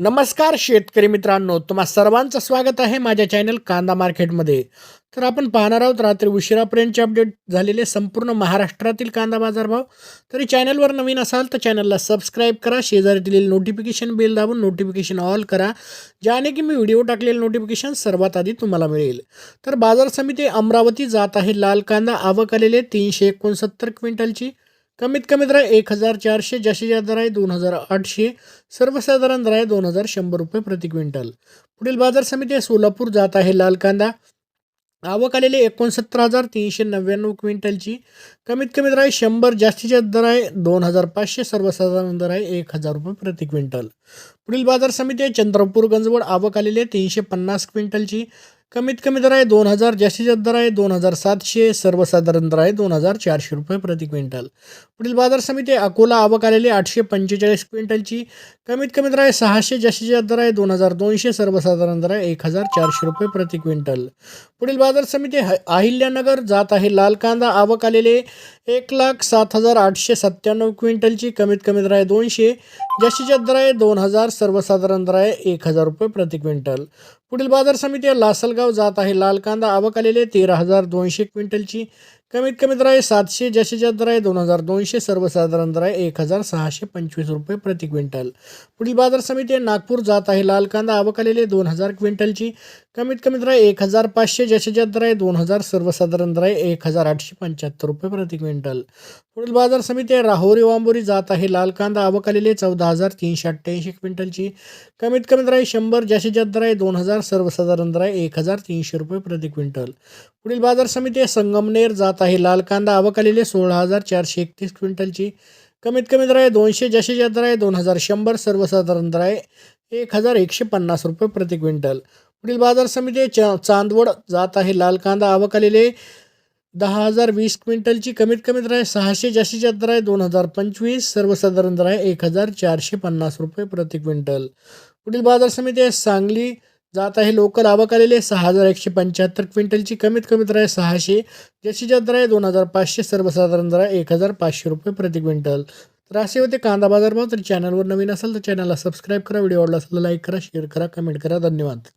नमस्कार शेतकरी मित्रांनो तुम्हा सर्वांचं स्वागत आहे माझ्या चॅनल कांदा मार्केटमध्ये तर आपण पाहणार आहोत रात्री उशिरापर्यंतचे अपडेट झालेले संपूर्ण महाराष्ट्रातील कांदा बाजारभाव. तरी चॅनलवर नवीन असाल तर चॅनलला सबस्क्राईब करा शेजारी नोटिफिकेशन बिल दाबून नोटिफिकेशन ऑल करा ज्याने की मी व्हिडिओ टाकलेले नोटिफिकेशन सर्वात आधी तुम्हाला मिळेल. तर बाजार समिती अमरावती जात आहे लाल कांदा आवक आलेले तीनशे एकोणसत्तर क्विंटलची. कमीत कमी दर आहे एक हजार चारशे जास्तीत जास्त दर आहे दोन हजार आठशे सर्वसाधारण दर आहे दोन हजार शंभर रुपये प्रति क्विंटल. पुढील बाजार समिती आहे सोलापूर जात आहे लाल कांदा. आवक आलेले एकोणसत्तर हजार तीनशे नव्याण्णव क्विंटलची. कमीत कमी दर आहे शंभर जास्तीत जास्त दर आहे दोन हजार पाचशे सर्वसाधारण दर आहे एक हजार रुपये प्रति क्विंटल. पुढील बाजार समिती आहे चंद्रपूर गंजवड. आवक आलेली आहे तीनशे पन्नास क्विंटलची. कमीत कमी दर आहे दोन हजार जास्तीत जास्त दर आहे दोन हजार सातशे सर्वसाधारण दर आहे दोन हजार चारशे रुपये प्रति क्विंटल. पुढील बाजार समिती अकोला आवक आलेली आठशे पंचेचाळीस क्विंटलची. कमीत कमी दर आहे सहाशे जास्तीत जास्त दर आहे दोन हजार दोनशे सर्वसाधारण दर आहे एक हजार चारशे रुपये प्रति क्विंटल. पुढील बाजार समिती अहिल्यानगर जात आहे लाल कांदा आवक आलेले एक लाख सात हजार आठशे सत्त्याण्णव क्विंटलची कमीत कमी दर आहे दोनशे जास्तीत जास्त दर आहे दोन हजार सर्वसाधारण दर आहे एक हजार रुपये प्रति क्विंटल. पुढील बाजार समिती लासलगाव जात आहे. लाल कांदा आवक आलेले तेरा हजार दोनशे क्विंटलची. कमीत कमी दर आहे सातशे जास्तीत जास्त दर आहे दोन हजार दोनशे सर्वसाधारण दर आहे एक हजार सहाशे पंचवीस रुपये प्रति क्विंटल. पुढील बाजार समिती आहे नागपूर जात आहे लाल कांदा आवक आलेले दोन हजार क्विंटलची. कमीत कमी दर आहे एक हजार पाचशे जास्तीत जास्त दर आहे दोन हजार सर्वसाधारण दर आहे एक हजार आठशे पंच्याहत्तर रुपये प्रति क्विंटल. पुढील बाजार समिती आहे. राहोरी वांबोरी जात आहे. लाल कांदा आवक आलेले चौदा हजार तीनशे अठ्ठ्याऐंशी क्विंटलची. कमीत कमी दर आहे शंभर जास्तीत जास्त दर आहे दोन हजार सर्वसाधारण दर आहे एक हजार तीनशे रुपये प्रति क्विंटल. पुढील बाजार समिती आहे. संगमनेर जात आहे. लाल कांदा आवक आलेले सोळा हजार चारशे एकतीस क्विंटलची. कमीत कमी दर आहे दोनशे जास्तीत जास्त दर आहे दोन हजार शंभर सर्वसाधारण दर आहे एक हजार एकशे पन्नास रुपये प्रति क्विंटल. पुढील बाजार समिती आहे. चा चांदवड जात आहे. लाल कांदा आवक आलेले दहा हजार वीस क्विंटलची कमीत कमी दर आहे सहाशे जास्तीत जास्त दर आहे दोन हजार पंचवीस सर्वसाधारण दर आहे एक हजार चारशे पन्नास रुपये प्रति क्विंटल. पुढील बाजार समिती आहे सांगली. जात आहे लोकल आवक आलेले सहा हजार एकशे पंच्याहत्तर क्विंटलची कमीत कमी दर आहे सहाशे जास्तीत जास्त दर आहे दोन हजार पाचशे सर्वसाधारण दर आहे एक हजार पाचशे रुपये प्रति क्विंटल. तर असे होते कांदा बाजार भाव. तर चॅनलवर नवीन असेल तर चॅनलला सबस्क्राईब करा. व्हिडिओ आवडला असेल तर लाईक करा शेअर करा कमेंट करा. धन्यवाद.